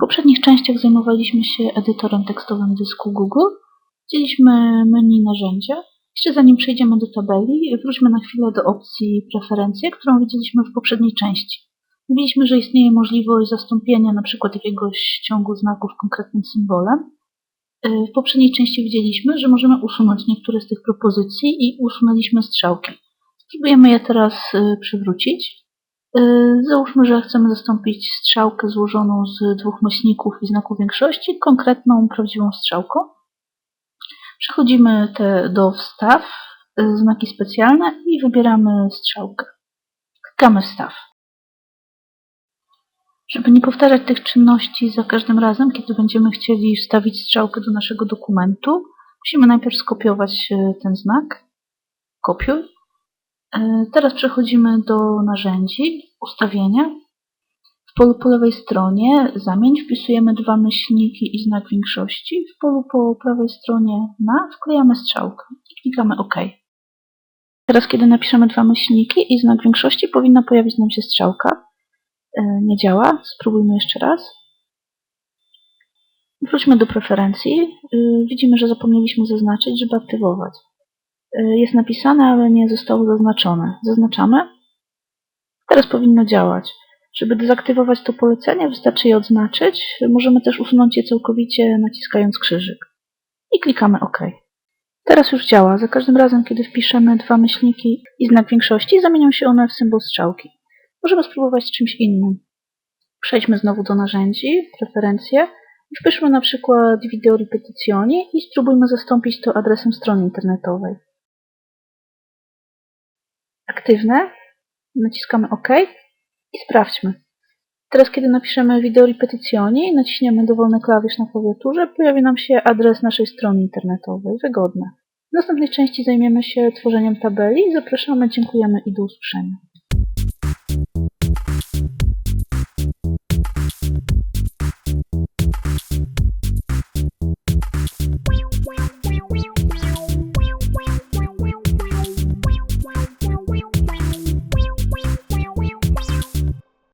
poprzednich częściach zajmowaliśmy się edytorem tekstowym dysku Google. Widzieliśmy menu narzędzia. Jeszcze zanim przejdziemy do tabeli, wróćmy na chwilę do opcji preferencje, którą widzieliśmy w poprzedniej części. Mówiliśmy, że istnieje możliwość zastąpienia np. jakiegoś ciągu znaków konkretnym symbolem. W poprzedniej części widzieliśmy, że możemy usunąć niektóre z tych propozycji i usunęliśmy strzałki. Spróbujemy je teraz y, przywrócić. Y, Załóżmy, że chcemy zastąpić strzałkę złożoną z dwóch myślników i znaku większości konkretną, prawdziwą strzałką. Przechodzimy te do wstaw, y, znaki specjalne i wybieramy strzałkę. Klikamy wstaw. Żeby nie powtarzać tych czynności za każdym razem, kiedy będziemy chcieli wstawić strzałkę do naszego dokumentu, musimy najpierw skopiować e, ten znak. Kopiuj. E, Teraz przechodzimy do narzędzi, ustawienia. W polu po lewej stronie zamień wpisujemy dwa myślniki i znak większości. W polu po prawej stronie na wklejamy strzałkę i klikamy OK. Teraz kiedy napiszemy dwa myślniki i znak większości powinna pojawić nam się strzałka. E, Nie działa. Spróbujmy jeszcze raz. Wróćmy do preferencji. E, Widzimy, że zapomnieliśmy zaznaczyć, żeby aktywować. E, Jest napisane, ale nie zostało zaznaczone. Zaznaczamy. Teraz powinno działać. Żeby dezaktywować to polecenie, wystarczy je odznaczyć. Możemy też usunąć je całkowicie naciskając krzyżyk. I klikamy OK. Teraz już działa. Za każdym razem, kiedy wpiszemy dwa myślniki i znak większości, zamienią się one w symbol strzałki. Możemy spróbować z czymś innym. Przejdźmy znowu do narzędzi, preferencje. Wpiszmy na przykład video ripetizioni i spróbujmy zastąpić to adresem strony internetowej. Aktywne. Naciskamy OK i sprawdźmy. Teraz, kiedy napiszemy video ripetizioni i naciśniemy dowolny klawisz na klawiaturze, pojawi nam się adres naszej strony internetowej. Wygodne. W następnej części zajmiemy się tworzeniem tabeli. Zapraszamy, dziękujemy i do usłyszenia.